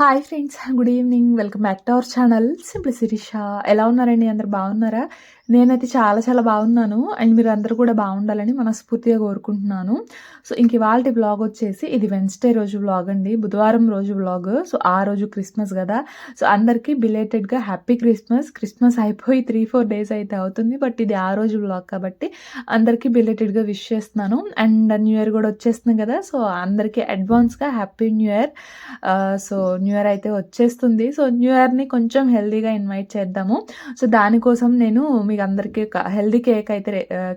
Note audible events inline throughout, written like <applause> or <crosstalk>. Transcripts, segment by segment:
Hi friends good evening welcome back to our channel simple Shirisha ఎలా ఉన్నారండి? అందరు బాగున్నారా? నేనైతే చాలా చాలా బాగున్నాను. అండ్ మీరు అందరూ కూడా బాగుండాలని మనస్ఫూర్తిగా కోరుకుంటున్నాను. సో ఇంక ఇవాళ బ్లాగ్ వచ్చేసి ఇది వెన్స్డే రోజు బ్లాగ్ అండి. బుధవారం రోజు బ్లాగ్. సో ఆ రోజు క్రిస్మస్ కదా. సో అందరికీ బిలేటెడ్గా హ్యాపీ క్రిస్మస్. క్రిస్మస్ అయిపోయి త్రీ ఫోర్ డేస్ అయితే అవుతుంది. బట్ ఇది ఆ రోజు బ్లాగ్ కాబట్టి అందరికీ బిలేటెడ్గా విష్ చేస్తున్నాను. అండ్ న్యూ ఇయర్ కూడా వచ్చేస్తుంది కదా. సో అందరికీ అడ్వాన్స్గా happy new year. So new new year అయితే వచ్చేస్తుంది. సో న్యూ ఇయర్ని కొంచెం హెల్దీగా ఇన్వైట్ చేద్దాము. సో దానికోసం నేను మీకు అందరికీ హెల్దీ కేక్ అయితే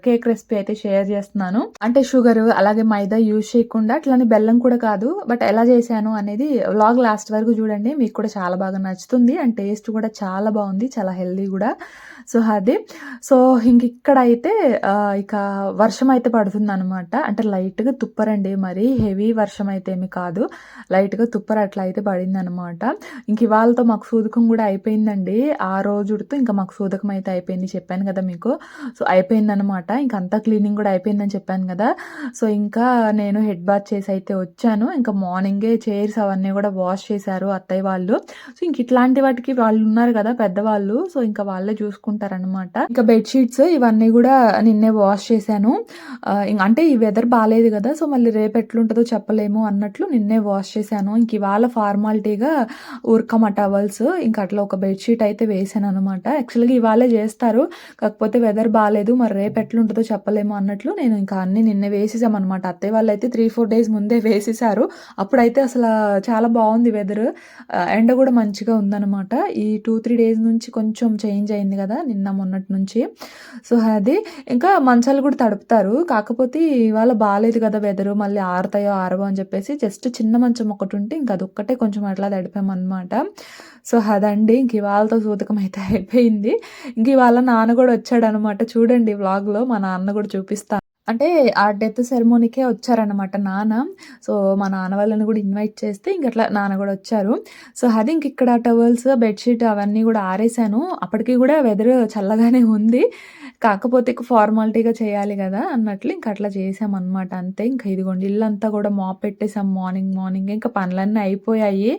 కేక్ రెసిపీ అయితే షేర్ చేస్తున్నాను. అంటే షుగర్ అలాగే మైదా యూజ్ చేయకుండా అట్లానే బెల్లం కూడా కాదు. బట్ ఎలా చేశాను అనేది వ్లాగ్ లాస్ట్ వరకు చూడండి. మీకు కూడా చాలా బాగా నచ్చుతుంది. అండ్ టేస్ట్ కూడా చాలా బాగుంది. చాలా హెల్దీ కూడా. సో అది. సో ఇంక ఇక్కడైతే అయితే ఇక వర్షం అయితే పడుతుంది అనమాట అంటే లైట్గా తుప్పరండి మరి. హెవీ వర్షం అయితే ఏమి కాదు. లైట్గా తుప్పర అట్లా అయితే పడింది అనమాట ఇంక ఇవాళతో మాకు సూదకం కూడా అయిపోయిందండి. ఆ రోజుతో ఇంకా మాకు సూదకం అయితే అయిపోయింది చెప్పాను కదా మీకు. సో అయిపోయిందనమాట ఇంక ఇంకా అంతా క్లీనింగ్ కూడా అయిపోయిందని చెప్పాను కదా. సో ఇంకా నేను హెడ్ బాత్ చేసి అయితే వచ్చాను. ఇంకా మార్నింగే చైర్స్ అవన్నీ కూడా వాష్ చేశారు అత్తయ్య వాళ్ళు. సో ఇంక ఇట్లాంటి వాటికి వాళ్ళు ఉన్నారు కదా పెద్దవాళ్ళు. సో ఇంకా వాళ్ళే చూసుకుంటారనమాట ఇంకా బెడ్షీట్స్ ఇవన్నీ కూడా నిన్నే వాష్ చేశాను. అంటే ఈ వెదర్ బాగాలేదు కదా సో మళ్ళీ రేపు ఎట్లుంటుందో చెప్పలేము అన్నట్లు నిన్నే వాష్ చేశాను. ఇంక ఇవాళ ఫార్మాలిటీగా ఉరకమ టవల్స్ ఇంకా అట్లా ఒక బెడ్షీట్ అయితే వేసాను అనమాట యాక్చువల్గా ఇవాళే చేస్తారు. కాకపోతే వెదర్ బాగాలేదు మరి రేపు ఎట్లుంటుందో చెప్పలేము అన్నట్లు నేను ఇంకా అన్ని నిన్నే వేసేసాం అనమాట అత్తయ్య వాళ్ళు అయితే త్రీ ఫోర్ డేస్ ముందే వేసేసారు. అప్పుడైతే అసలు చాలా బాగుంది వెదర్ ఎండ కూడా మంచిగా ఉందన్నమాట. ఈ టూ త్రీ డేస్ నుంచి కొంచెం చేంజ్ అయింది కదా నిన్న మొన్నటి నుంచి. సో అది ఇంకా మంచాలు కూడా తడుపుతారు. కాకపోతే ఇవాళ బాగాలేదు కదా వెదరు మళ్ళీ ఆరుతాయో ఆరవో అని చెప్పేసి జస్ట్ చిన్న మంచం ఒకటి ఉంటే ఇంకా అదొక్కటే కొంచెం అట్లా తడిపామన్నమాట. సో అదండి ఇంక ఇవాళతో సూతకం అయితే అయిపోయింది. ఇంక ఇవాళ నాన్న కూడా వచ్చాడనమాట చూడండి వ్లాగ్లో మా నాన్న కూడా చూపిస్తాను అంటే ఆ డెత్ సెరమోనీకే వచ్చారనమాట నాన్న. సో మా నాన్న వాళ్ళని కూడా ఇన్వైట్ చేస్తే ఇంక అట్లా నాన్న కూడా వచ్చారు. సో అది ఇంక ఇక్కడ టవల్స్ బెడ్షీట్ అవన్నీ కూడా ఆరేసాను. అప్పటికి కూడా వెదర్ చల్లగానే ఉంది. కాకపోతే ఇక ఫార్మాలిటీగా చేయాలి కదా అన్నట్లు ఇంక అట్లా చేసామన్నమాట అంతే. ఇంకా ఇదిగోండి ఇల్లు అంతా కూడా మాప్ పెట్టేసాం మార్నింగ్ మార్నింగ్. ఇంకా పనులన్నీ అయిపోయాయి.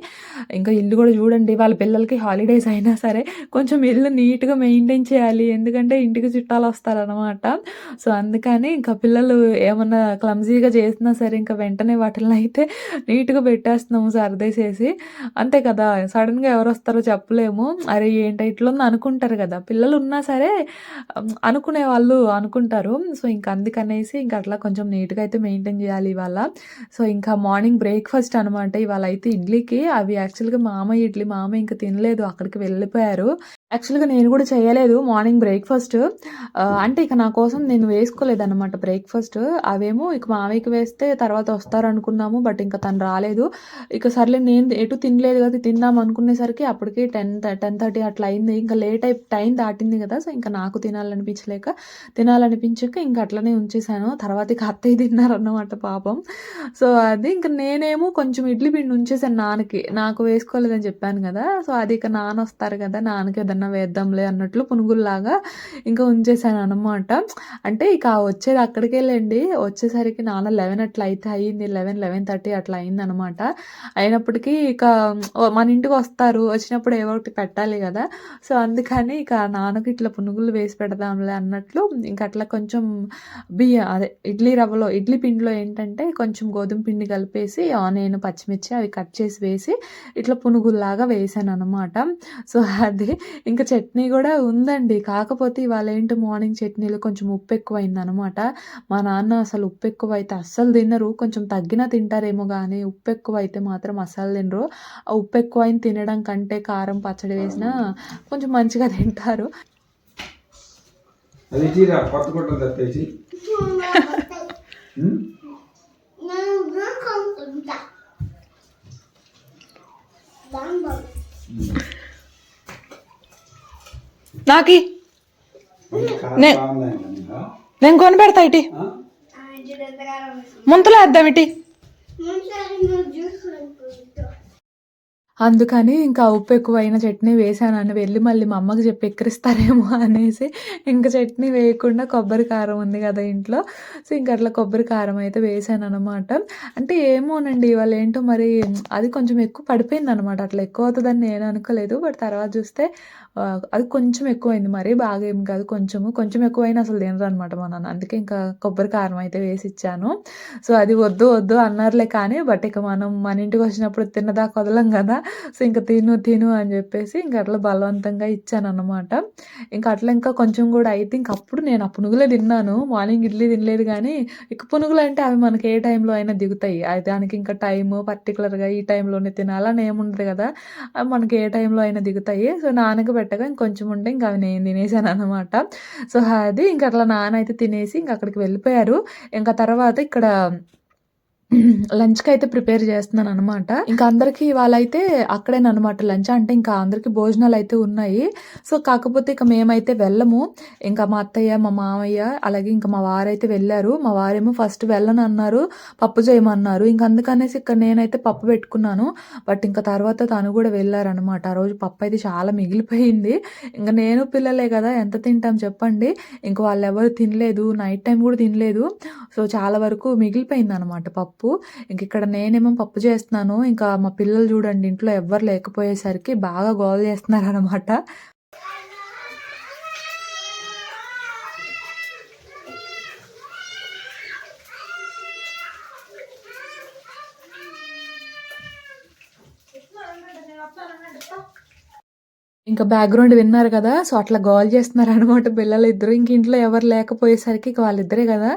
ఇంకా ఇల్లు కూడా చూడండి వాళ్ళ పిల్లలకి హాలిడేస్ అయినా సరే కొంచెం ఇల్లు నీట్గా మెయింటైన్ చేయాలి. ఎందుకంటే ఇంటికి చుట్టాలు వస్తారనమాట సో అందుకని ఇంకా పిల్లలు ఏమన్నా క్లమ్జీగా చేసినా సరే ఇంకా వెంటనే వాటిని అయితే నీట్గా పెట్టేస్తున్నాము సర్దేసేసి. అంతే కదా సడన్గా ఎవరు వస్తారో చెప్పలేము. అరే ఏంటి ఇట్లా ఉంది అనుకుంటారు కదా. పిల్లలు ఉన్నా సరే అనుకునే వాళ్ళు అనుకుంటారు. సో ఇంకా అందుకనేసి ఇంకా అట్లా కొంచెం నీట్గా అయితే మెయింటైన్ చేయాలి ఇవాళ. సో ఇంకా మార్నింగ్ బ్రేక్ఫాస్ట్ అనమాట ఇవాళ అయితే ఇడ్లీకి. అవి యాక్చువల్గా మామ ఇడ్లీ మామ ఇంకా తినలేదు. అక్కడికి వెళ్ళిపోయారు. యాక్చువల్గా నేను కూడా చేయలేదు మార్నింగ్ బ్రేక్ఫాస్ట్ అంటే ఇక నా కోసం నేను వేసుకోలేదు అనమాట బ్రేక్ఫాస్ట్ అవేమో ఇక మామయ్యకి వేస్తే తర్వాత వస్తారు అనుకున్నాము బట్ ఇంకా తను రాలేదు. ఇక సర్లే నేను ఎటు తినలేదు కదా తిందాం అనుకునేసరికి అప్పటికి టెన్ టెన్ థర్టీ అట్లా అయింది. ఇంకా లేట్ అయి టైం దాటింది కదా సో ఇంకా నాకు తినాలనిపించలేక తినాలనిపించక ఇంకా అట్లనే ఉంచేసాను తర్వాత ఇక అత్తయ్య తిన్నారన్నమాట పాపం. సో అది ఇంకా నేనేమో కొంచెం ఇడ్లీ పిండి ఉంచేసాను నాన్నకి. నాకు వేసుకోలేదని చెప్పాను కదా సో అది ఇక నాన్న వస్తారు కదా నాన్నకి ఏదన్నా వేద్దాంలే అన్నట్లు పునుగుల్లాగా ఇంకా ఉంచేసాను అనమాట అంటే ఇక వచ్చేది అక్కడికి వెళ్ళండి వచ్చేసరికి నాన్న లెవెన్ అట్లా అయితే అయ్యింది లెవెన్ లెవెన్ థర్టీ అట్లా అయింది అనమాట అయినప్పటికీ ఇక మన ఇంటికి వస్తారు. వచ్చినప్పుడు ఏవో ఒకటి పెట్టాలి కదా. సో అందుకని ఇక నాన్నకి ఇట్లా పునుగులు వేసి పెడదాంలే అన్నట్లు ఇంకా అట్లా కొంచెం బియ్యం అదే ఇడ్లీ రవ్వలో ఇడ్లీ పిండిలో ఏంటంటే కొంచెం గోధుమ పిండి కలిపేసి ఆనియన్ పచ్చిమిర్చి అవి కట్ చేసి వేసి ఇట్లా పునుగుల్లాగా వేసాను అనమాట సో అది ఇంకా చట్నీ కూడా ఉందండి. కాకపోతే ఇవాళ ఏంటి మార్నింగ్ చట్నీలో కొంచెం ఉప్పు ఎక్కువ అయింది అనమాట మా నాన్న అసలు ఉప్పు ఎక్కువ అయితే అస్సలు తినరు. కొంచెం తగ్గినా తింటారేమో కానీ ఉప్పు ఎక్కువ అయితే మాత్రం అస్సలు తినరు. ఆ ఉప్పు ఎక్కువ అయిన తినడం కంటే కారం పచ్చడి వేసినా కొంచెం మంచిగా తింటారు. అది తీరా కొత్త గుడ్డలు తప్పేసి? <laughs> ఉమ్? నాకి? నేను కొని పెడతా ఇటీ. ముంతలో వేద్దాం ఇటీ. అందుకని ఇంకా ఉప్పు ఎక్కువైన చట్నీ వేశానని వెళ్ళి మళ్ళీ మా అమ్మకి చెప్పి ఎక్కిరిస్తారేమో అనేసి ఇంక చట్నీ వేయకుండా కొబ్బరి కారం ఉంది కదా ఇంట్లో. సో ఇంక అట్లా కొబ్బరి కారం అయితే వేసాను అనమాట అంటే ఏమోనండి ఇవాళ ఏంటో మరి అది కొంచెం ఎక్కువ పడిపోయింది అనమాట అట్లా ఎక్కువ అవుతుందని నేను అనుకోలేదు. బట్ తర్వాత చూస్తే అది కొంచెం ఎక్కువైంది. మరి బాగా ఏం కాదు. కొంచెము కొంచెం ఎక్కువైనా అసలు తినరు అనమాట మా నాన్న. అందుకే ఇంకా కొబ్బరి కారం అయితే వేసి ఇచ్చాను. సో అది వద్దు వద్దు అన్నారులే కానీ బట్ ఇక మనం మన ఇంటికి వచ్చినప్పుడు తిన్నదా వదలం కదా. సో ఇంకా తిను తిను అని చెప్పేసి ఇంకా అట్లా బలవంతంగా ఇచ్చాను అనమాట ఇంకా అట్లా ఇంకా కొంచెం కూడా అయితే ఇంక అప్పుడు నేను ఆ పునుగులే తిన్నాను. మార్నింగ్ ఇడ్లీ తినలేదు కానీ ఇక పునుగులు అంటే అవి మనకి ఏ టైంలో అయినా దిగుతాయి. అది దానికి ఇంకా టైం పర్టికులర్గా ఈ టైంలోనే తినాలని ఏముండదు కదా. అవి మనకి ఏ టైంలో అయినా దిగుతాయి. సో నాన్నకి పెట్టగా ఇంకొంచెం ఉంటే ఇంకా అవి నేను తినేసాను అనమాట సో అది ఇంకా అట్లా నాన్న అయితే తినేసి ఇంకా అక్కడికి వెళ్ళిపోయారు. ఇంకా తర్వాత ఇక్కడ లంచ్కి అయితే ప్రిపేర్ చేస్తున్నాను అనమాట ఇంకా అందరికీ వాళ్ళైతే అక్కడేనమాట లంచ్. అంటే ఇంకా అందరికీ భోజనాలు అయితే ఉన్నాయి. సో కాకపోతే ఇక మేమైతే వెళ్ళము. ఇంకా మా అత్తయ్య మా మామయ్య అలాగే ఇంకా మా వారైతే వెళ్ళారు. మా వారేమో ఫస్ట్ వెళ్ళను అన్నారు పప్పు చేయమన్నారు. ఇంకా అందుకనేసి ఇక్కడ నేనైతే పప్పు పెట్టుకున్నాను. బట్ ఇంకా తర్వాత తను కూడా వెళ్ళారనమాట ఆ రోజు పప్పు అయితే చాలా మిగిలిపోయింది. ఇంకా నేను పిల్లలే కదా ఎంత తింటాం చెప్పండి. ఇంకా వాళ్ళు ఎవరు తినలేదు. నైట్ టైం కూడా తినలేదు. సో చాలా వరకు మిగిలిపోయింది అనమాట పప్పు. ఇంక ఇక్కడ నేనేమో పప్పు చేస్తున్నాను. ఇంకా మా పిల్లలు చూడండి ఇంట్లో ఎవ్వరు లేకపోయేసరికి బాగా గోల చేస్తున్నారు అనమాట ఇంకా బ్యాక్గ్రౌండ్ విన్నారు కదా సో అట్లా గోల్ చేస్తున్నారు అనమాట పిల్లలు ఇద్దరు ఇంక ఇంట్లో ఎవరు లేకపోయేసరికి వాళ్ళిద్దరే కదా.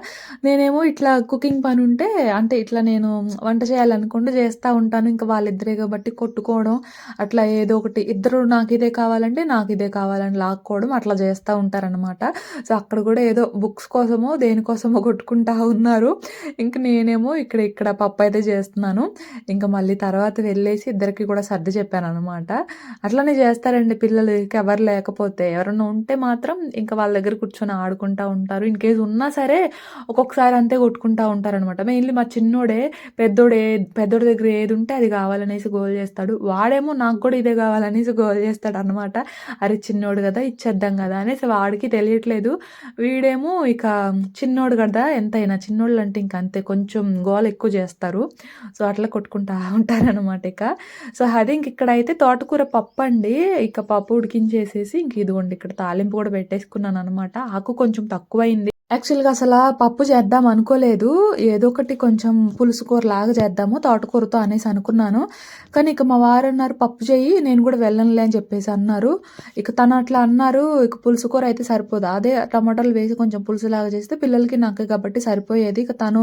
నేనేమో ఇట్లా కుకింగ్ పని ఉంటే అంటే ఇట్లా నేను వంట చేయాలనుకుంటే చేస్తూ ఉంటాను ఇంకా వాళ్ళిద్దరే కాబట్టి కొట్టుకోవడం అట్లా ఏదో ఒకటి. ఇద్దరు నాకు ఇదే కావాలంటే నాకు ఇదే కావాలని లాక్కోవడం అట్లా చేస్తూ ఉంటారనమాట సో అక్కడ కూడా ఏదో బుక్స్ కోసమో దేనికోసమో కొట్టుకుంటా ఉన్నారు. ఇంక నేనేమో ఇక్కడ ఇక్కడ పప్పు అయితే చేస్తున్నాను. ఇంకా మళ్ళీ తర్వాత వెళ్ళేసి ఇద్దరికి కూడా సర్ది చెప్పాను అనమాట అట్లానే చేస్తారండి పిల్లలు ఎవరు లేకపోతే ఎవరైనా ఉంటే మాత్రం ఇంకా వాళ్ళ దగ్గర కూర్చొని ఆడుకుంటా ఉంటారు. ఇన్ కేసు ఉన్నా సరే ఒక్కొక్కసారి అంతే కొట్టుకుంటా ఉంటారనమాట మెయిన్లీ మా చిన్నోడే పెద్దోడే పెద్దోడి దగ్గర ఏది ఉంటే అది కావాలనేసి గోల్ చేస్తాడు. వాడేమో నాకు కూడా ఇదే కావాలనేసి గోల్ చేస్తాడు అనమాట అరే చిన్నోడు కదా ఇచ్చేద్దాం కదా అనేసి వాడికి తెలియట్లేదు. వీడేమో ఇక చిన్నోడు కదా ఎంతైనా చిన్నోళ్ళు అంటే ఇంక అంతే కొంచెం గోల్ ఎక్కువ చేస్తారు. సో అట్లా కొట్టుకుంటా ఉంటారనమాట ఇక. సో అది ఇంక ఇక్కడైతే తోటకూర పప్పు అండి ఇక పప్పు ఉడికించేసేసి ఇంక ఇదిగోండి ఇక్కడ తాలింపు కూడా పెట్టేసుకున్నాను అనమాట ఆకు కొంచెం తక్కువైంది. యాక్చువల్గా అసలు పప్పు చేద్దాం అనుకోలేదు. ఏదో ఒకటి కొంచెం పులుసు కూర లాగా చేద్దాము తోటకూరతో అనేసి అనుకున్నాను. కానీ ఇక మా వారు అన్నారు పప్పు చేయి నేను కూడా వెళ్ళనులే అని చెప్పేసి అన్నారు. ఇక తను అట్లా అన్నారు ఇక పులుసు కూర అయితే సరిపోదు. అదే టమాటాలు వేసి కొంచెం పులుసు లాగా చేస్తే పిల్లలకి నాకు కాబట్టి సరిపోయేది. ఇక తను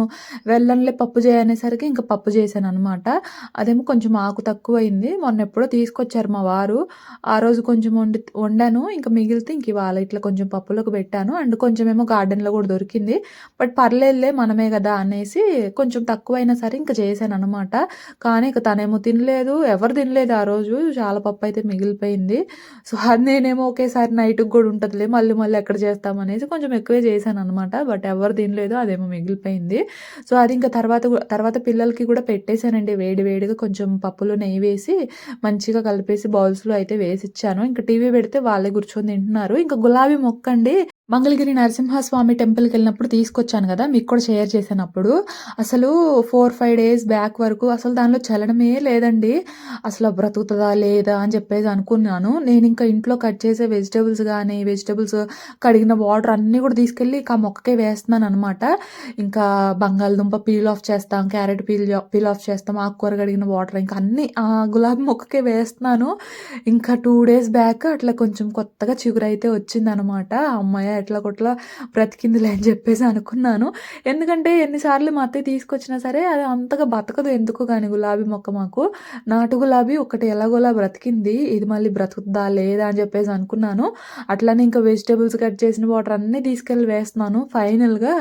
వెళ్ళనులే పప్పు చేయనేసరికి ఇంకా పప్పు చేశాను అనమాట అదేమో కొంచెం ఆకు తక్కువైంది. మొన్న ఎప్పుడో తీసుకొచ్చారు మా వారు. ఆ రోజు కొంచెం వండి వండాను. ఇంకా మిగిలితే ఇంక ఇవాళ ఇట్లా కొంచెం పప్పులోకి పెట్టాను. అండ్ కొంచెం ఏమో గార్డెన్లో కూడా దొరికింది. బట్ పర్లేదులే మనమే కదా అనేసి కొంచెం తక్కువైనా సరే ఇంకా చేశాను అనమాట కానీ ఇక తనేమో తినలేదు ఎవరు తినలేదు ఆ రోజు. చాలా పప్పు అయితే మిగిలిపోయింది. సో అది నేనేమో ఒకేసారి నైట్కి కూడా ఉంటుందిలే మళ్ళీ మళ్ళీ ఎక్కడ చేస్తామనేసి కొంచెం ఎక్కువే చేశాను అనమాట బట్ ఎవరు తినలేదు అదేమో మిగిలిపోయింది. సో అది ఇంకా తర్వాత తర్వాత పిల్లలకి కూడా పెట్టేశానండి. వేడి వేడిగా కొంచెం పప్పులో నెయ్యి వేసి మంచిగా కలిపేసి బౌల్స్లో అయితే వేసి ఇచ్చాను. ఇంకా టీవీ పెడితే వాళ్ళే కూర్చొని తింటున్నారు. ఇంకా గులాబీ మొక్క అండి మంగళగిరి నరసింహస్వామి టెంపుల్కి వెళ్ళినప్పుడు తీసుకొచ్చాను కదా మీకు కూడా షేర్ చేసినప్పుడు. అసలు ఫోర్ ఫైవ్ డేస్ బ్యాక్ వరకు అసలు దానిలో చలనమే లేదండి. అసలు బ్రతుకుతుందా లేదా అని చెప్పేసి అనుకున్నాను. నేను ఇంకా ఇంట్లో కట్ చేసే వెజిటేబుల్స్ కానీ వెజిటేబుల్స్ కడిగిన వాటర్ అన్నీ కూడా తీసుకెళ్ళి ఆ మొక్కకే వేస్తున్నాను అనమాట ఇంకా బంగాళదుంప పీల్ ఆఫ్ చేస్తాం క్యారెట్ పీల్ పీల్ ఆఫ్ చేస్తాం ఆకుకూర కడిగిన వాటర్ ఇంకా అన్నీ ఆ గులాబీ మొక్కకే వేస్తున్నాను. ఇంకా టూ డేస్ బ్యాక్ అట్లా కొంచెం కొత్తగా చిగురైతే వచ్చిందనమాట అమ్మాయి ఎట్లా కొట్లా బ్రతికిందిలే అని చెప్పేసి అనుకున్నాను. ఎందుకంటే ఎన్నిసార్లు మా అత్తయ్య తీసుకొచ్చినా సరే అది అంతగా బతకదు ఎందుకు కానీ గులాబీ మొక్క మాకు. నాటు గులాబీ ఒకటి ఎలాగోలా బ్రతికింది. ఇది మళ్ళీ బ్రతుకుద్దా లేదా అని చెప్పేసి అనుకున్నాను. అట్లనే ఇంకా వెజిటేబుల్స్ కట్ చేసిన వాటర్ అన్నీ తీసుకెళ్ళి వేస్తున్నాను. ఫైనల్గా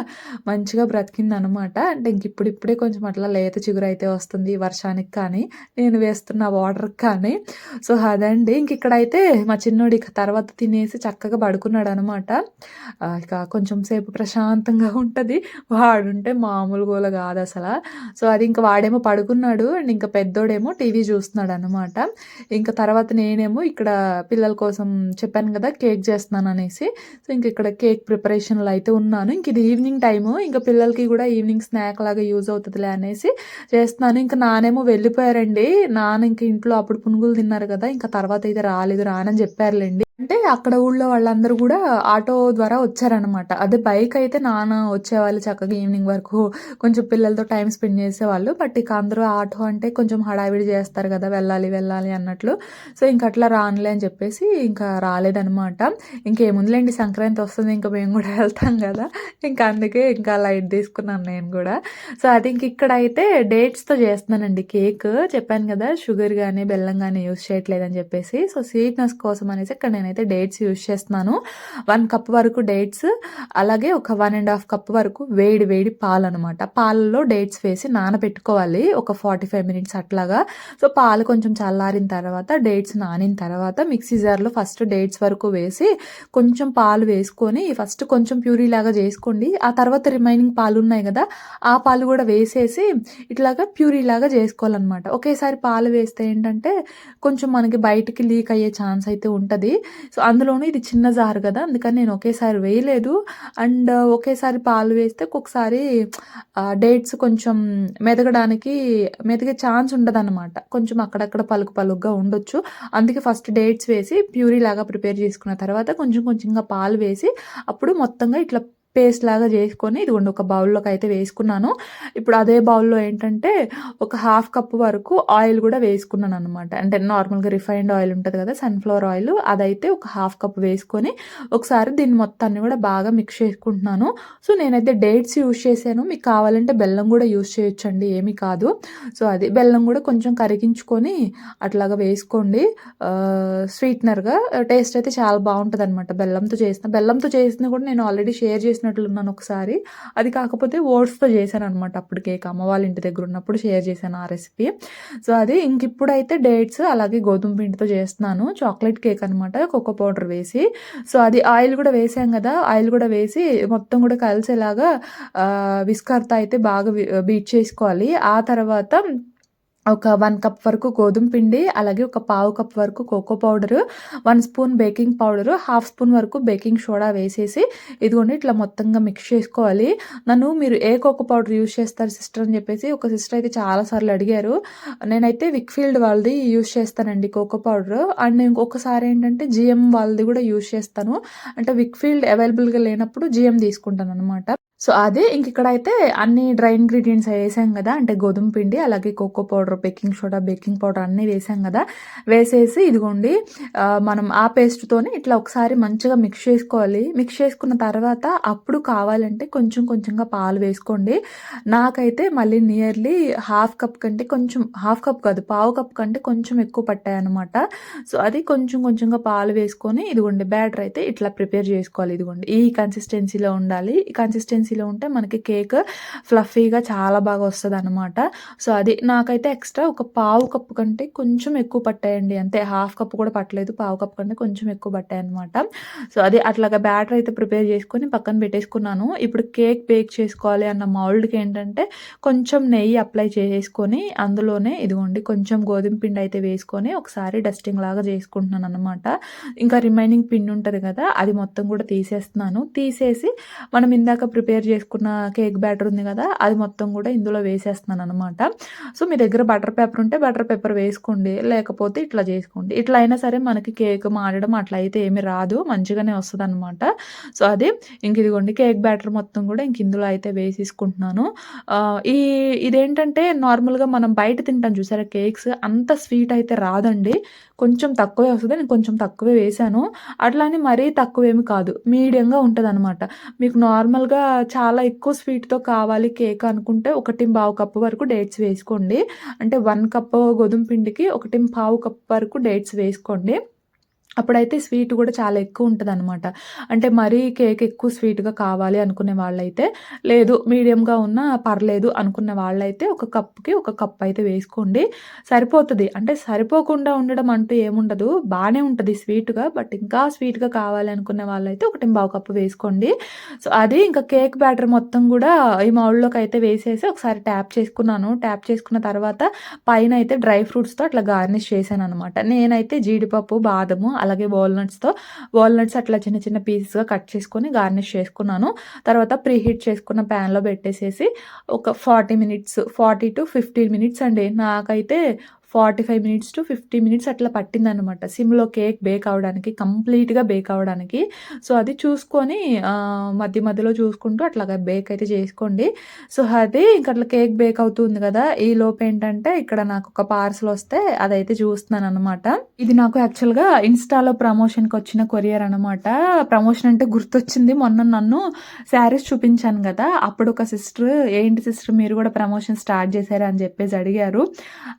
మంచిగా బ్రతికింది అనమాట అంటే ఇంక ఇప్పుడిప్పుడే కొంచెం అట్లా లేత చిగురు అయితే వస్తుంది ఈ వర్షానికి కానీ నేను వేస్తున్న వాటర్కి కానీ. సో అదండి. ఇంక ఇక్కడైతే మా చిన్నోడి ఇక తర్వాత తినేసి చక్కగా పడుకున్నాడు అనమాట ఇక కొంచెం సేపు ప్రశాంతంగా ఉంటుంది. వాడుంటే మామూలు గోల కాదు అసలు. సో అది ఇంకా వాడేమో పడుకున్నాడు అండ్ ఇంకా పెద్దోడేమో టీవీ చూస్తున్నాడు అనమాట ఇంకా తర్వాత నేనేమో ఇక్కడ పిల్లల కోసం చెప్పాను కదా కేక్ చేస్తున్నాను అనేసి సో ఇంక ఇక్కడ కేక్ ప్రిపరేషన్లో అయితే ఉన్నాను. ఇంక ఇది ఈవినింగ్ టైము. ఇంకా పిల్లలకి కూడా ఈవినింగ్ స్నాక్ లాగా యూజ్ అవుతుందిలే అనేసి చేస్తున్నాను. ఇంకా నానేమో వెళ్ళిపోయారండి. నాన్న ఇంకా ఇంట్లో అప్పుడు పునుగులు తిన్నారు కదా ఇంకా తర్వాత అయితే రాలేదు. రానని చెప్పారులేండి. అంటే అక్కడ ఊళ్ళో వాళ్ళందరూ కూడా ఆటో ద్వారా వచ్చారనమాట అదే బైక్ అయితే నాన్న వచ్చేవాళ్ళు చక్కగా ఈవినింగ్ వరకు. కొంచెం పిల్లలతో టైం స్పెండ్ చేసేవాళ్ళు. బట్ ఇక అందరూ ఆటో అంటే కొంచెం హడావిడి చేస్తారు కదా వెళ్ళాలి వెళ్ళాలి అన్నట్లు. సో ఇంక అట్లా రానులే అని చెప్పేసి ఇంకా రాలేదనమాట ఇంకేముందులేండి సంక్రాంతి వస్తుంది ఇంకా మేము కూడా <laughs> వెళ్తాం కదా. ఇంకా అందుకే ఇంకా లైట్ తీసుకున్నాను నేను కూడా. సో అది ఇంక ఇక్కడ అయితే డేట్స్తో చేస్తున్నానండి. కేక్ చెప్పాను కదా షుగర్ కానీ బెల్లం కానీ యూస్ చేయట్లేదని చెప్పేసి. సో స్వీట్నెస్ కోసం అనేసి ఇక్కడ నేనైతే డేట్స్ యూజ్ చేస్తున్నాను. వన్ కప్ వరకు డేట్స్ అలాగే ఒక వన్ అండ్ హాఫ్ కప్ వరకు వేడి వేడి పాలు అనమాట పాలలో డేట్స్ వేసి నానబెట్టుకోవాలి. ఒక ఫార్టీ ఫైవ్ మినిట్స్ అట్లాగా. సో పాలు కొంచెం చల్లారిన తర్వాత డేట్స్ నానిన తర్వాత మిక్సీ జార్లో ఫస్ట్ డేట్స్ వరకు వేసి కొంచెం పాలు వేసుకొని ఫస్ట్ కొంచెం ప్యూరీ లాగా చేసుకోండి. ఆ తర్వాత రిమైనింగ్ పాలు ఉన్నాయి కదా ఆ పాలు కూడా వేసేసి ఇట్లాగా ప్యూరీ లాగా చేసుకోవాలన్నమాట. ఒకేసారి పాలు వేస్తే ఏంటంటే కొంచెం మనకి బయటికి లీక్ అయ్యే ఛాన్స్ అయితే ఉంటుంది. సో అందులోనూ ఇది చిన్న జారు కదా అందుకని నేను ఒకేసారి వేయలేదు. అండ్ ఒకేసారి పాలు వేస్తే ఒక్కొక్కసారి డేట్స్ కొంచెం మెదగడానికి మెదిగే ఛాన్స్ ఉండదన్నమాట. కొంచెం అక్కడక్కడ పలుకు పలుకుగా ఉండొచ్చు. అందుకే ఫస్ట్ డేట్స్ వేసి ప్యూరీ లాగా ప్రిపేర్ చేసుకున్న తర్వాత కొంచెం కొంచెంగా పాలు వేసి అప్పుడు మొత్తంగా ఇట్లా పేస్ట్ లాగా చేసుకొని ఇదిగోండి ఒక బౌల్లోకి అయితే వేసుకున్నాను. ఇప్పుడు అదే బౌల్లో ఏంటంటే ఒక హాఫ్ కప్ వరకు ఆయిల్ కూడా వేసుకున్నాను అనమాట అంటే నార్మల్గా రిఫైన్డ్ ఆయిల్ ఉంటుంది కదా సన్ఫ్లవర్ ఆయిల్ అదైతే ఒక హాఫ్ కప్ వేసుకొని ఒకసారి దీన్ని మొత్తాన్ని కూడా బాగా మిక్స్ చేసుకుంటున్నాను. సో నేనైతే డేట్స్ యూస్ చేశాను. మీకు కావాలంటే బెల్లం కూడా యూస్ చేయొచ్చండి ఏమీ కాదు. సో అది బెల్లం కూడా కొంచెం కరిగించుకొని అట్లాగా వేసుకోండి. స్వీట్నర్గా టేస్ట్ అయితే చాలా బాగుంటుంది అనమాట బెల్లంతో చేసిన. బెల్లంతో చేసిన కూడా నేను ఆల్రెడీ షేర్ చేసినట్లున్నాను ఒకసారి. అది కాకపోతే ఓట్స్తో చేశాను అనమాట అప్పుడు కేక్ అమ్మ వాళ్ళ ఇంటి దగ్గర ఉన్నప్పుడు షేర్ చేశాను ఆ రెసిపీ. సో అది ఇంక ఇప్పుడైతే డేట్స్ అలాగే గోధుమ పిండితో చేస్తున్నాను. చాక్లెట్ కేక్ అనమాట కోకో పౌడర్ వేసి. సో అది ఆయిల్ కూడా వేసాం కదా ఆయిల్ కూడా వేసి మొత్తం కూడా కలిసేలాగా విస్కర్త అయితే బాగా బీట్ చేసుకోవాలి. ఆ తర్వాత ఒక వన్ కప్ వరకు గోధుమ పిండి అలాగే ఒక పావు కప్ వరకు cocoa powder one spoon baking powder half spoon వరకు బేకింగ్ సోడా వేసేసి ఇదిగోండి ఇట్లా మొత్తంగా మిక్స్ చేసుకోవాలి. నన్ను మీరు ఏ కోకో పౌడర్ యూస్ చేస్తారు సిస్టర్ అని చెప్పేసి ఒక సిస్టర్ అయితే చాలాసార్లు అడిగారు. నేనైతే విక్ఫీల్డ్ వాళ్ళది యూస్ చేస్తానండి కోకో పౌడరు. అండ్ ఇంకొకసారి ఏంటంటే జిఎం వాళ్ళది కూడా యూస్ చేస్తాను. అంటే విక్ఫీల్డ్ అవైలబుల్గా లేనప్పుడు జిఎం తీసుకుంటాను అనమాట సో అదే ఇంక ఇక్కడైతే అన్ని డ్రై ఇంగ్రీడియంట్స్ వేసాం కదా అంటే గోధుమ పిండి అలాగే cocoa powder baking soda baking powder అన్నీ వేసాం కదా వేసేసి ఇదిగోండి మనం ఆ పేస్ట్తోనే ఇట్లా ఒకసారి మంచిగా మిక్స్ చేసుకోవాలి. మిక్స్ చేసుకున్న తర్వాత అప్పుడు కావాలంటే కొంచెం కొంచెంగా పాలు వేసుకోండి. నాకైతే మళ్ళీ నియర్లీ హాఫ్ కప్ కంటే కొంచెం హాఫ్ కప్ కాదు పావు కప్ కంటే కొంచెం ఎక్కువ పట్టాయి అనమాట సో అది కొంచెం కొంచెంగా పాలు వేసుకొని ఇదిగోండి బ్యాటర్ అయితే ఇట్లా ప్రిపేర్ చేసుకోవాలి ఇదిగోండి. ఈ కన్సిస్టెన్సీలో ఉండాలి. ఈ కన్సిస్టెన్సీ కన్సిస్టెన్సీలో ఉంటే మనకి కేక్ ఫ్లఫీగా చాలా బాగా వస్తుంది అనమాట సో అది నాకైతే ఎక్స్ట్రా ఒక పావు కప్పు కంటే కొంచెం ఎక్కువ పట్టాయండి. అంతే హాఫ్ కప్ కూడా పట్టలేదు. పావు కప్ కంటే కొంచెం ఎక్కువ పట్టాయి అనమాట సో అది అట్లాగా బ్యాటర్ అయితే ప్రిపేర్ చేసుకొని పక్కన పెట్టేసుకున్నాను. ఇప్పుడు కేక్ బేక్ చేసుకోవాలి అన్న మౌల్డ్కి ఏంటంటే కొంచెం నెయ్యి అప్లై చేసుకొని అందులోనే ఇదిగోండి కొంచెం గోధుమ పిండి అయితే వేసుకొని ఒకసారి డస్టింగ్ లాగా చేసుకుంటున్నాను అనమాట ఇంకా రిమైనింగ్ పిండి ఉంటుంది కదా అది మొత్తం కూడా తీసేస్తున్నాను. తీసేసి మనం ఇందాక ప్రిపేర్ చేసుకున్న కేక్ బ్యాటర్ ఉంది కదా అది మొత్తం కూడా ఇందులో వేసేస్తున్నాను అనమాట సో మీ దగ్గర బటర్ పేపర్ ఉంటే బటర్ పేపర్ వేసుకోండి లేకపోతే ఇట్లా చేసుకోండి. ఇట్లా అయినా సరే మనకి కేక్ మాడడం అట్లా అయితే ఏమి రాదు మంచిగానే వస్తుంది అనమాట సో అది ఇంక ఇదిగోండి కేక్ బ్యాటర్ మొత్తం కూడా ఇంక ఇందులో అయితే వేసేసుకుంటున్నాను. ఈ ఇదేంటంటే నార్మల్గా మనం బయట తింటాం చూసారా కేక్స్ అంత స్వీట్ అయితే రాదండి. కొంచెం తక్కువే వస్తుంది నేను కొంచెం తక్కువే వేశాను. అట్లా అని మరీ తక్కువేమి కాదు మీడియంగా ఉంటుంది అనమాట మీకు నార్మల్గా చాలా ఎక్కువ స్వీట్తో కావాలి కేక్ అనుకుంటే ఒకటి పావు కప్పు వరకు డేట్స్ వేసుకోండి. అంటే వన్ కప్ గోధుమ పిండికి ఒకటి పావు కప్ వరకు డేట్స్ వేసుకోండి. అప్పుడైతే స్వీట్ కూడా చాలా ఎక్కువ ఉంటదనమాట. అంటే మరీ కేక్ ఎక్కువ స్వీట్‌గా కావాలి అనుకునే వాళ్ళైతే, లేదు మీడియంగా ఉన్నా పర్లేదు అనుకున్న వాళ్ళైతే ఒక కప్‌కి ఒక కప్ అయితే వేసుకోండి. సరిపోతుంది అంటే సరిపోకుండా ఉండడం అంటూ ఏముండదు. బాగానే ఉంటుంది స్వీట్‌గా. బట్ ఇంకా స్వీట్‌గా కావాలి అనుకునే వాళ్ళైతే 1 కప్పు వేసుకోండి. సో, అది ఇంకా కేక్ బ్యాటర్ మొత్తం కూడా ఈ మౌల్డ్‌లోకి అయితే వేసేసి ఒకసారి ట్యాప్ చేసుకున్నాను. ట్యాప్ చేసుకున్న తర్వాత పైన అయితే డ్రై ఫ్రూట్స్‌తో అట్లా గార్నిష్ చేశాను అనమాట నేనైతే జీడిపప్పు, బాదము అలాగే వాల్‌నట్స్‌తో వాల్‌నట్స్ అట్లా చిన్న చిన్న పీసెస్‌గా కట్ చేసుకొని గార్నిష్ చేసుకున్నాను. తర్వాత ప్రీ హీట్ చేసుకున్న ప్యాన్‌లో పెట్టేసేసి ఒక 40 మినిట్స్ 40-15 మినిట్స్ అండి. నాకైతే 45 మినిట్స్ టు 50 మినిట్స్ అట్లా పట్టిందనమాట. సిమ్‌లో కేక్ బేక్ అవ్వడానికి కంప్లీట్‌గా బేక్ అవ్వడానికి. సో, అది చూసుకొని మధ్య మధ్యలో చూసుకుంటూ అట్లాగా బేక్ అయితే చేసుకోండి. సో, అది ఇంక అట్లా కేక్ బేక్ అవుతుంది కదా ఈ లోపు ఏంటంటే ఇక్కడ నాకు ఒక పార్సల్ వస్తే అదైతే చూస్తున్నాననమాట. ఇది నాకు యాక్చువల్‌గా ఇన్‌స్టాలో ప్రమోషన్‌కి వచ్చిన కొరియర్ అనమాట. ప్రమోషన్ అంటే గుర్తొచ్చింది. మొన్న నన్ను శారీస్ చూపించాను కదా అప్పుడు ఒక సిస్టర్ ఏంటి సిస్టర్ మీరు కూడా ప్రమోషన్ స్టార్ట్ చేశారా అని చెప్పేసి అడిగారు.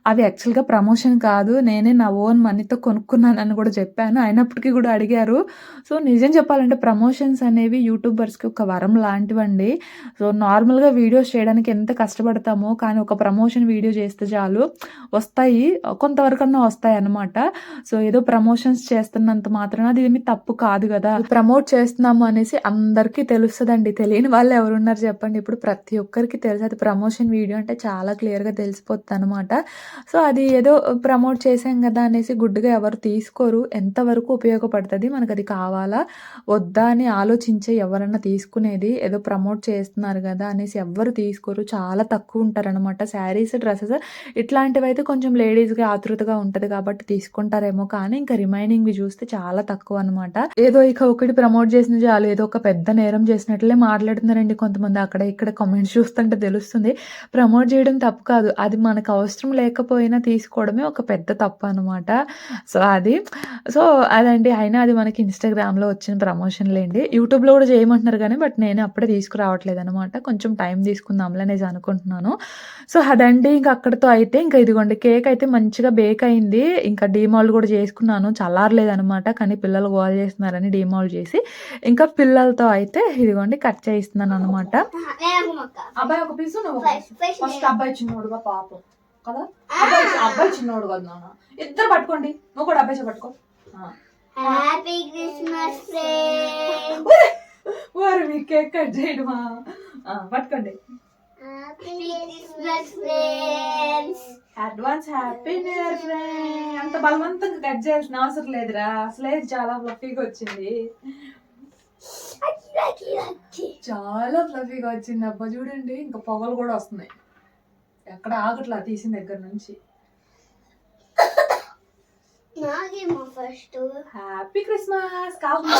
అవి యాక్చువల్‌గా ప్రమోషన్ కాదు. నేనే నా ఓన్ మనీతో కొనుక్కున్నానని కూడా చెప్పాను. అయినప్పటికీ కూడా అడిగారు. సో, నిజం చెప్పాలంటే ప్రమోషన్స్ అనేవి యూట్యూబర్స్‌కి ఒక వరం లాంటివండి. సో, నార్మల్‌గా వీడియోస్ చేయడానికి ఎంత కష్టపడతామో కానీ ఒక ప్రమోషన్ వీడియో చేస్తే చాలు వస్తాయి. కొంతవరకన్నా వస్తాయి అనమాట సో, ఏదో ప్రమోషన్స్ చేస్తున్నంత మాత్రాన ఏమి తప్పు కాదు కదా ప్రమోట్ చేస్తున్నాము అనేసి అందరికీ తెలుస్తుందండి తెలియని వాళ్ళు ఎవరున్నారు చెప్పండి. ఇప్పుడు ప్రతి ఒక్కరికి తెలుసు. అది ప్రమోషన్ వీడియో అంటే చాలా క్లియర్‌గా తెలిసిపోద్దనమాట. సో, అది ఏదో ప్రమోట్ చేశాం కదా అనేసి గుడ్డుగా ఎవరు తీసుకోరు. ఎంతవరకు మనకి అది కావాలా? వద్దా? అని ఆలోచించే ఎవరన్నా తీసుకునేది. ఏదో ప్రమోట్ చేస్తున్నారు కదా అనేసి ఎవ్వరు తీసుకోరు. చాలా తక్కువ ఉంటారనమాట. శారీస్, ఇట్లాంటివి అయితే కొంచెం లేడీస్‌కి ఆతృతగా ఉంటది కాబట్టి తీసుకుంటారేమో కానీ ఇంకా రిమైనింగ్‌వి చూస్తే చాలా తక్కువ అనమాట. ఏదో ఇక ఒకటి ప్రమోట్ చేసిన చాలు ఏదో ఒక పెద్ద నేరం చేసినట్లే మాట్లాడుతున్నారండి కొంతమంది. అక్కడ ఇక్కడ కామెంట్స్ చూస్తుంటే తెలుస్తుంది. ప్రమోట్ చేయడం తప్పు కాదు. అది మనకు అవసరం లేకపోయినా తీసుకోవడమే ఒక పెద్ద తప్పనమాట. సో, అది. సో, అదండి. అయినా అది మనకి ఇన్‌స్టాగ్రామ్‌లో వచ్చిన ప్రమోషన్ లేండి. యూట్యూబ్‌లో గూడా చేయమంటున్నారు గానీ బట్ నేను అప్పుడే తీసుకురావట్లేదనమాట. కొంచెం టైం తీసుకుందాంలే అనేసి అనుకుంటున్నాను. సో, అదండి. ఇంక అక్కడితో అయితే ఇంక ఇదిగోండి కేక్ అయితే మంచిగా బేక్ అయింది. ఇంకా డీమాల్డ్ గూడా చేసుకున్నాను. చల్లారలేదనమాట. కానీ పిల్లలు గోల చేస్తున్నారని డీమాల్డ్ చేసి ఇంకా పిల్లలతో అయితే ఇదిగోండి కట్ చేయిస్తున్నాననమాట. అబ్బాయి ఒక పీసు నువ్వు ఒక పీసు. ఫస్ట్ అబ్బాయి చిన్నోడుగా పాపం కదా? అబ్బాయి అబ్బాయి చిన్నోడు కదా నాన్న. ఇద్దరు పట్టుకోండి. నువ్వు కూడా అబ్బాయి పట్టుకో. హ్యాపీ క్రిస్మస్ వారు మీ కేక్ కట్ చేయడమా? పట్టుకోండి. Advance happy new year friend అంత బలవంతంగా కట్ చేయాల్సిన అవసరం లేదురా. అసలే చాలా ఫ్లఫీగా వచ్చింది. చాలా ఫ్లఫీగా వచ్చింది అబ్బా. చూడండి ఇంకా పొగలు కూడా వస్తున్నాయి. ఎక్కడ ఆగట్లా తీసిన దగ్గర నుంచి. నాకేమో ఫస్ట్. హ్యాపీ క్రిస్మస్ కాకుండా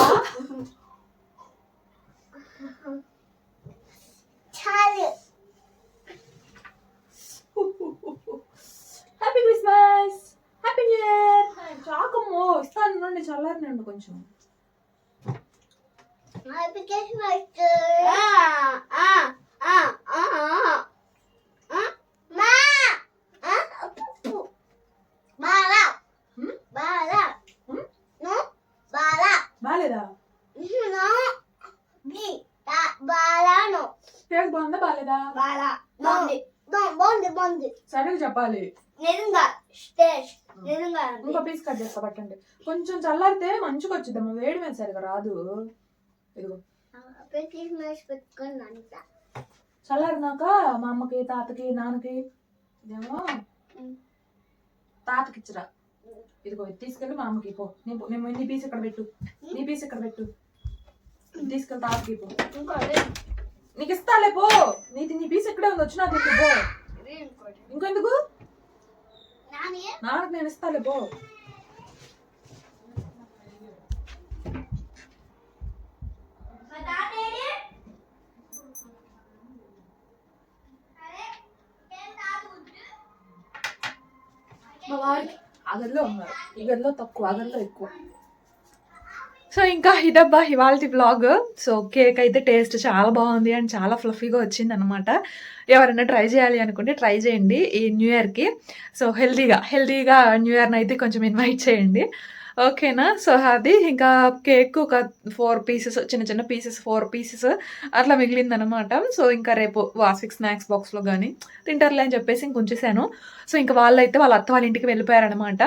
చాలు. Happy Christmas happy new year. చాకమ్మో ఇస్తాను నుండి చల్లారినండి కొంచెం. హ్యాపీ క్రిస్మస్ ఆ ఆ ఆ ఆ మా ఆ పప్పు బాలా హ్మ్? బాలా హ్మ్? నో బాలా బాలేదా నో ని బాలా నో కేక్ బాగుందా బాలా బాగుంది బాగుంది బాగుంది సరిగ్గా చెప్పాలి. నిజంగా స్టేజ్ నిజంగా ఇంకో పీస్ కట్ చేస్తా పట్టండి. కొంచెం చల్లారితే మంచిగా వచ్చిద్దమ్మా వేడి మీద సరిగా రాదు. ఇదిగో. చల్లారినాక మా అమ్మకి తాతకి నాన్నకి ఇదేమో తాతకి ఇచ్చిరా. ఇదిగో ఇది తీసుకెళ్ళి మా అమ్మకి పో. నీ పో- నీ- పీస్ ఇక్కడ పెట్టు. నీ పీస్ ఇక్కడ పెట్టు. తీసుకెళ్ళి తాతకి పో. ఇంకో నీకు ఇస్తాలే పో. నీది నీ పీస్ ఇక్కడే ఉంది? వచ్చినా తింటు పో. ఇంకెందుకు? నాని నాన్నకి నేను ఇస్తాలే పో. మా వారికి ఆ గదిలో ఉన్నారు. ఈ గదిలో తక్కువ ఆ గదిలో ఎక్కువ. సో ఇంకా ఇదబ్బా ఇవాళ బ్లాగ్ సో కేక్ అయితే టేస్ట్ చాలా బాగుంది అండ్ చాలా ఫ్లఫీగా వచ్చింది అనమాట ఎవరైనా ట్రై చేయాలి అనుకుంటే ట్రై చేయండి ఈ న్యూ ఇయర్కి సో హెల్తీగా హెల్తీగా న్యూ ఇయర్ని అయితే కొంచెం ఇన్వైట్ చేయండి. ఓకేనా సో అది ఇంకా కేక్ ఒక ఫోర్ పీసెస్ చిన్న చిన్న పీసెస్ ఫోర్ పీసెస్ అట్లా మిగిలిందనమాట సో ఇంకా రేపు వాస్విక్ స్నాక్స్ బాక్స్లో కానీ తింటారులే అని చెప్పేసి ఇంక ఉంచేసాను. సో ఇంకా వాళ్ళైతే వాళ్ళ అత్త వాళ్ళ ఇంటికి వెళ్ళిపోయారనమాట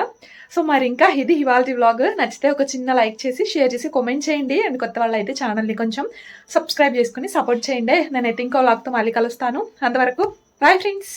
సో మరి ఇంకా ఇది ఇవాళ వ్లాగ్ నచ్చితే ఒక చిన్న లైక్ చేసి షేర్ చేసి కామెంట్ చేయండి. అండ్ కొత్త వాళ్ళు అయితే ఛానల్ని కొంచెం సబ్స్క్రైబ్ చేసుకుని సపోర్ట్ చేయండి. నేనైతే ఇంకో లాగ్తో మళ్ళీ కలుస్తాను. అంతవరకు బాయ్ ఫ్రెండ్స్